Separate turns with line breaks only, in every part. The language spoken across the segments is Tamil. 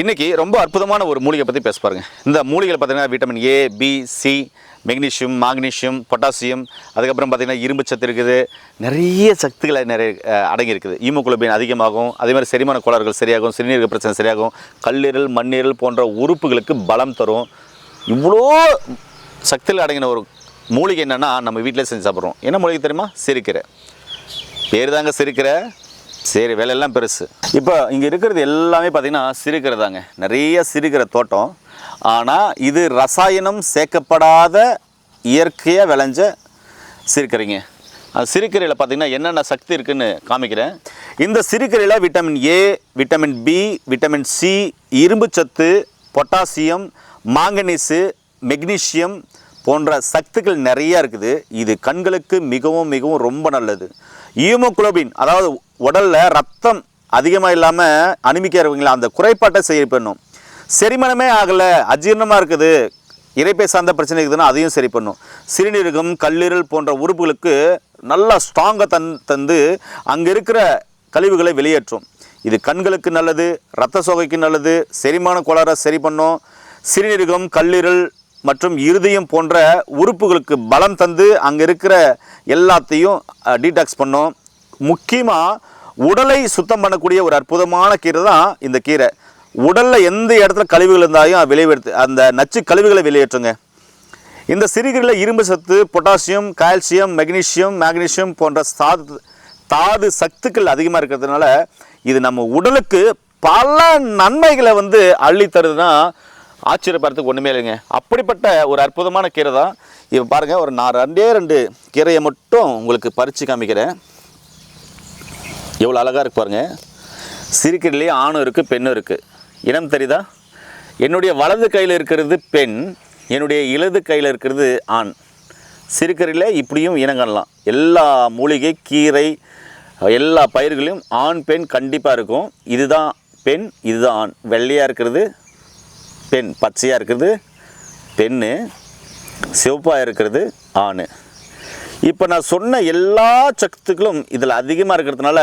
இன்றைக்கி ரொம்ப அற்புதமான ஒரு மூலிகை பற்றி பேச பாருங்க. இந்த மூலிகையில் பார்த்தீங்கன்னா vitamin A B C magnesium magnesium potassium அதுக்கப்புறம் பார்த்திங்கன்னா இரும்பு சத்து இருக்குது. நிறைய சக்திகளை நிறைய அடங்கியிருக்குது. ஈமோகுளோபின் அதிகமாகும். அதே மாதிரி செரிமான கோளாறுகள் சரியாகும் சிறுநீரக பிரச்சனை சரியாகும். கல்லீரல் மண்ணீரல் போன்ற உறுப்புகளுக்கு பலம் தரும். இவ்வளோ சக்தியில் அடங்கின ஒரு மூலிகை என்னென்னா நம்ம வீட்டிலே செஞ்சு சாப்பிட்றோம். என்ன மூலிகை தெரியுமா? சிரிக்கிற பேர் தாங்க சிரிக்கிற சரி வேலையெல்லாம் பெருசு. இப்போ இங்கே இருக்கிறது எல்லாமே பார்த்தீங்கன்னா தாங்க நிறைய சிறுகிற தோட்டம். ஆனால் இது ரசாயனம் சேர்க்கப்படாத இயற்கையாக விளைஞ்ச சிறுக்கரைங்க அந்த சிறுக்கரையில் பார்த்தீங்கன்னா என்னென்ன சக்தி இருக்குன்னு காமிக்கிறேன். இந்த சிறுக்கரையில் vitamin A vitamin B vitamin C இரும்பு சத்து பொட்டாசியம் மாங்கனீஸு மெக்னீஷியம் போன்ற சத்துக்கள் நிறையா இருக்குது. இது கண்களுக்கு மிகவும் மிகவும் ரொம்ப நல்லது. ஈமோகுளோபின் அதாவது உடலில் ரத்தம் அதிகமாக இல்லாமல் அனுமிக்கிறவங்களா அந்த குறைபாட்டை சரி பண்ணும் செரிமனமே ஆகலை அஜீரணமாக இருக்குது இறைப்பை சார்ந்த பிரச்சனை இருக்குதுன்னா அதையும் சரி பண்ணும் சிறுநீரகம் கல்லீரல் போன்ற உறுப்புகளுக்கு நல்லா ஸ்ட்ராங்காக தன் தந்து அங்கே இருக்கிற கழிவுகளை வெளியேற்றும். இது கண்களுக்கு நல்லது இரத்த சோகைக்கு நல்லது செரிமான கோளாறை சரி பண்ணும். சிறுநீரகம் கல்லீரல் மற்றும் இருதயம் போன்ற உறுப்புகளுக்கு பலம் தந்து அங்கே இருக்கிற எல்லாத்தையும் டீடாக்ஸ் பண்ணும். முக்கியமாக உடலை சுத்தம் பண்ணக்கூடிய ஒரு அற்புதமான கீரை தான் இந்த கீரை. உடலில் எந்த இடத்துல கழிவுகள் இருந்தாலும் விளைவெடுத்து அந்த நச்சு கழிவுகளை வெளியேற்றுங்க. இந்த சிறுகீரையில் இரும்பு சத்து பொட்டாசியம் கால்சியம் மெக்னீஷியம் மேக்னீசியம் போன்ற சாது தாது சத்துக்கள் அதிகமாக இருக்கிறதுனால இது நம்ம உடலுக்கு பல நன்மைகளை வந்து அள்ளி தருதுன்னா ஆச்சரியப்படுறதுக்கு ஒன்றுமே இல்லைங்க. அப்படிப்பட்ட ஒரு அற்புதமான கீரை தான். இப்போ பாருங்கள் ஒரு நான் ரெண்டே ரெண்டு கீரையை மட்டும் உங்களுக்கு பறித்து காமிக்கிறேன். எவ்வளோ அழகாக இருக்கு பாருங்க. சிறுக்கீரையிலேயே ஆணும் இருக்குது பெண்ணும் இருக்குது இனம் தெரியுதா? என்னுடைய வலது கையில் இருக்கிறது பெண் என்னுடைய இலது கையில் இருக்கிறது ஆண். சிறுக்கரையில் இப்படியும் இனங்கலாம் எல்லா மூலிகை கீரை எல்லா பயிர்களையும் ஆண் பெண் கண்டிப்பாக இருக்கும். இதுதான் பெண் இதுதான் ஆண். வெள்ளையாக இருக்கிறது பெண் பச்சையாக இருக்கிறது பெண்ணு சிவப்பாக இருக்கிறது ஆண். இப்போ நான் சொன்ன எல்லா சத்துக்களும் இதில் அதிகமாக இருக்கிறதுனால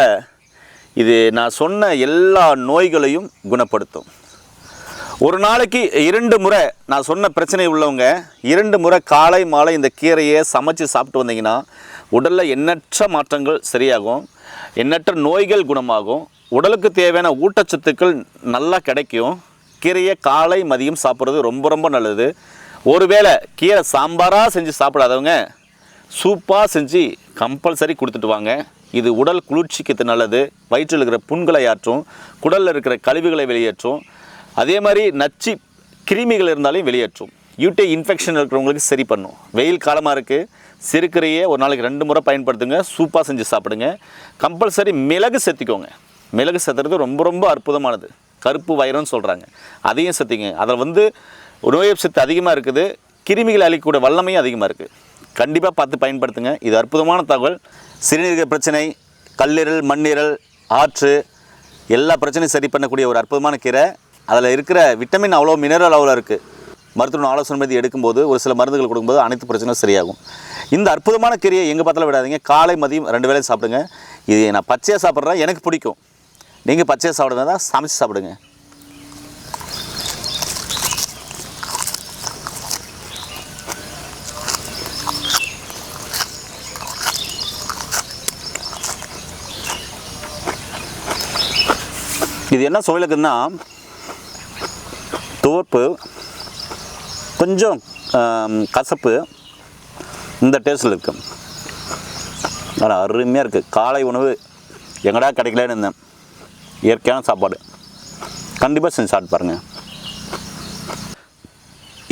இது நான் சொன்ன எல்லா நோய்களையும் குணப்படுத்தும். ஒரு நாளைக்கு இரண்டு முறை நான் சொன்ன பிரச்சனை உள்ளவங்க இரண்டு முறை காலை மாலை இந்த கீரையை சமைச்சு சாப்பிட்டு வந்தீங்கன்னா உடலில் எண்ணற்ற மாற்றங்கள் சரியாகும் எண்ணற்ற நோய்கள் குணமாகும் உடலுக்கு தேவையான ஊட்டச்சத்துக்கள் நல்லா கிடைக்கும் கீரையை காலை மதியம் சாப்பிட்றது ரொம்ப ரொம்ப நல்லது. ஒருவேளை கீரை சாம்பாராக செஞ்சு சாப்பிடாதவங்க சூப்பாக செஞ்சு கம்பல்சரி கொடுத்துட்டு வாங்க. இது உடல் குளிர்ச்சிக்கு நல்லது. வயிற்றில் இருக்கிற புண்களை ஆற்றும் குடலில் இருக்கிற கழிவுகளை வெளியேற்றும் அதே மாதிரி நச்சு கிருமிகள் இருந்தாலும் வெளியேற்றும். யூட்டை இன்ஃபெக்ஷன் இருக்கிறவங்களுக்கு சரி பண்ணும். வெயில் காலமாக இருக்குது சிறுக்கரையே ஒரு நாளைக்கு ரெண்டு முறை பயன்படுத்துங்க. சூப்பாக செஞ்சு சாப்பிடுங்க. கம்பல்சரி மிளகு சேர்த்திக்கோங்க. மிளகு சேர்த்துறது ரொம்ப ரொம்ப அற்புதமானது. கருப்பு வைரம்னு சொல்கிறாங்க அதையும் சத்திங்க அதில் வந்து நோய் சத்து அதிகமாக இருக்குது. கிருமிகளை அழிக்கக்கூடிய வல்லமையும் அதிகமாக இருக்குது கண்டிப்பாக பார்த்து பயன்படுத்துங்க. இது அற்புதமான தகவல். சிறுநீரக பிரச்சனை கல்லீரல் மண்ணீரல் ஆற்று எல்லா பிரச்சனையும் சரி பண்ணக்கூடிய ஒரு அற்புதமான கீரை. அதில் இருக்கிற விட்டமின் அவ்வளோ மினரல் அவ்வளோ இருக்குது மருத்துவ ஆலோசனை மீது எடுக்கும்போது ஒரு சில மருந்துகள் கொடுக்கும்போது அனைத்து பிரச்சனையும் சரியாகும். இந்த அற்புதமான கீரையை எங்கே பார்த்தாலும் விடாதீங்க. காலை மதியம் ரெண்டு வேளையும் சாப்பிடுங்க. இது நான் பச்சையாக சாப்பிட்றேன். எனக்கு பிடிக்கும். நீங்கள் பச்சையாக சாப்பிடுங்க தான் சமைச்சு சாப்பிடுங்க. இது என்ன சுவையிலுக்குன்னா துவர்ப்பு கொஞ்சம் கசப்பு இந்த டேஸ்ட்டில் இருக்கு. ஆனால் அருமையாக இருக்குது காலை உணவு எங்கடா கிடைக்கலன்னு இருந்தேன். இயற்கையான சாப்பாடு. கண்டிப்பாக செஞ்சு சாப்பிட்டு பாருங்கள்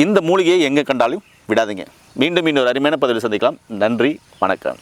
இந்த மூலிகையை எங்கே கண்டாலும் விடாதீங்க. மீண்டும் இன்னொரு அருமையான பதிவில் சந்திக்கலாம். நன்றி வணக்கம்.